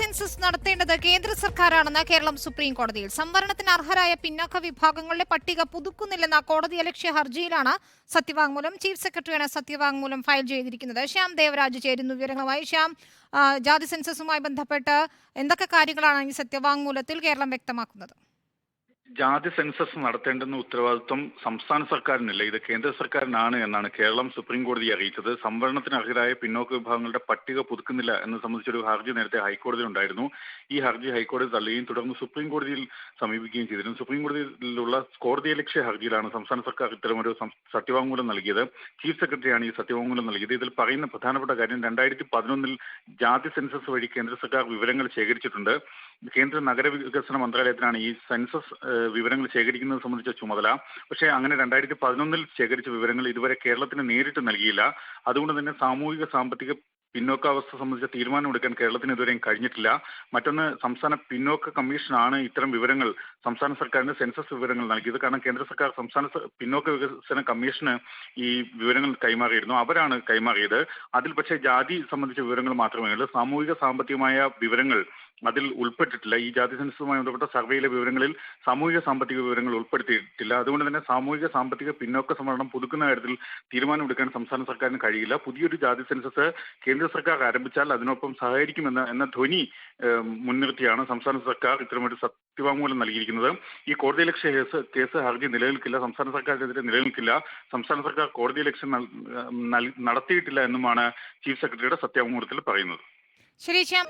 Census നടത്തേണ്ടത് കേന്ദ്ര സർക്കാരാണെന്ന് Keralam supreme കോടതിയിൽ. സംവരണത്തിന് അർഹരായ പിന്നാക്ക വിഭാഗങ്ങളുടെ പട്ടിക പുതുക്കുന്നില്ലെന്ന കോടതി അലക്ഷ്യ ഹർജിയിലാണ് സത്യവാങ്മൂലം. ചീഫ് സെക്രട്ടറിയാണ് സത്യവാങ്മൂലം ഫയൽ ചെയ്തിരിക്കുന്നത്. ശ്യാം ദേവരാജ് ചേരുന്നു വിവരങ്ങളുമായി. ശ്യാം ജാതി സെൻസസുമായി ബന്ധപ്പെട്ട് എന്തൊക്കെ കാര്യങ്ങളാണ് ഈ സത്യവാങ്മൂലത്തിൽ കേരളം വ്യക്തമാക്കുന്നത്? ജാതി സെൻസസ് നടത്തേണ്ടെന്ന ഉത്തരവാദിത്വം സംസ്ഥാന സർക്കാരിനില്ല. ഇത് കേന്ദ്ര സർക്കാരിനാണ് എന്നാണ് കേരളം സുപ്രീം കോടതിയെ അറിയിച്ചത്. സംവരണത്തിന് അർഹരായ പിന്നോക്ക വിഭാഗങ്ങളുടെ പട്ടിക പുതുക്കുന്നില്ല എന്ന് സംബന്ധിച്ചൊരു ഹർജി നേരത്തെ ഹൈക്കോടതിയിൽ ഉണ്ടായിരുന്നു. ഈ ഹർജി ഹൈക്കോടതി തള്ളുകയും തുടർന്ന് സുപ്രീം കോടതിയിൽ സമീപിക്കുകയും ചെയ്തിരുന്നു. സുപ്രീം കോടതിയിലുള്ള കോടതിയെ ലക്ഷ്യ ഹർജിയിലാണ് സംസ്ഥാന സർക്കാർ ഇത്തരമൊരു സത്യവാങ്മൂലം നൽകിയത്. ചീഫ് സെക്രട്ടറിയാണ് ഈ സത്യവാങ്മൂലം നൽകിയത്. ഇതിൽ പറയുന്ന പ്രധാനപ്പെട്ട കാര്യം രണ്ടായിരത്തി പതിനൊന്നിൽ ജാതി സെൻസസ് വഴി കേന്ദ്ര സർക്കാർ വിവരങ്ങൾ ശേഖരിച്ചിട്ടുണ്ട്. കേന്ദ്ര നഗരവികസന മന്ത്രാലയത്തിനാണ് ഈ സെൻസസ് വിവരങ്ങൾ ശേഖരിക്കുന്നത് സംബന്ധിച്ച ചുമതല. പക്ഷേ അങ്ങനെ രണ്ടായിരത്തി പതിനൊന്നിൽ ശേഖരിച്ച വിവരങ്ങൾ ഇതുവരെ കേരളത്തിന് നേരിട്ട് നൽകിയില്ല. അതുകൊണ്ട് തന്നെ സാമൂഹിക സാമ്പത്തിക പിന്നോക്കാവസ്ഥ സംബന്ധിച്ച തീരുമാനമെടുക്കാൻ കേരളത്തിന് ഇതുവരെയും കഴിഞ്ഞിട്ടില്ല. മറ്റൊന്ന് സംസ്ഥാന പിന്നോക്ക കമ്മീഷനാണ് ഇത്തരം വിവരങ്ങൾ സംസ്ഥാന സർക്കാരിന് സെൻസസ് വിവരങ്ങൾ നൽകിയത്. കാരണം കേന്ദ്ര സർക്കാർ സംസ്ഥാന പിന്നോക്ക വികസന കമ്മീഷന് ഈ വിവരങ്ങൾ കൈമാറിയിരുന്നു. അവരാണ് കൈമാറിയത്. അതിൽ പക്ഷേ ജാതി സംബന്ധിച്ച വിവരങ്ങൾ മാത്രമേ ഉള്ളൂ. സാമൂഹിക സാമ്പത്തികമായ വിവരങ്ങൾ അതിൽ ഉൾപ്പെട്ടിട്ടില്ല. ഈ ജാതി സെൻസസുമായി ബന്ധപ്പെട്ട സർവേയിലെ വിവരങ്ങളിൽ സാമൂഹിക സാമ്പത്തിക വിവരങ്ങൾ ഉൾപ്പെടുത്തിയിട്ടില്ല. അതുകൊണ്ട് തന്നെ സാമൂഹിക സാമ്പത്തിക പിന്നോക്ക സംവരണം പുതുക്കുന്ന കാര്യത്തിൽ തീരുമാനമെടുക്കാൻ സംസ്ഥാന സർക്കാരിന് കഴിയില്ല. പുതിയൊരു ജാതി സെൻസസ് കേന്ദ്ര സർക്കാർ ആരംഭിച്ചാൽ അതിനൊപ്പം സഹകരിക്കുമെന്ന എന്ന ധ്വനി മുൻനിർത്തിയാണ് സംസ്ഥാന സർക്കാർ ഇത്തരമൊരു സത്യവാങ്മൂലം നൽകിയിരിക്കുന്നത്. ഈ കോടതി ലക്ഷ്യ കേസ് കേസ് ഹർജി നിലനിൽക്കില്ല. സംസ്ഥാന സർക്കാരിനെതിരെ നിലനിൽക്കില്ല. സംസ്ഥാന സർക്കാർ കോടതി ലക്ഷ്യം നൽ- നൽ- നടത്തിയിട്ടില്ല എന്നുമാണ് ചീഫ് സെക്രട്ടറിയുടെ സത്യവാങ്മൂലത്തിൽ പറയുന്നത്. ശരി ശ്യാം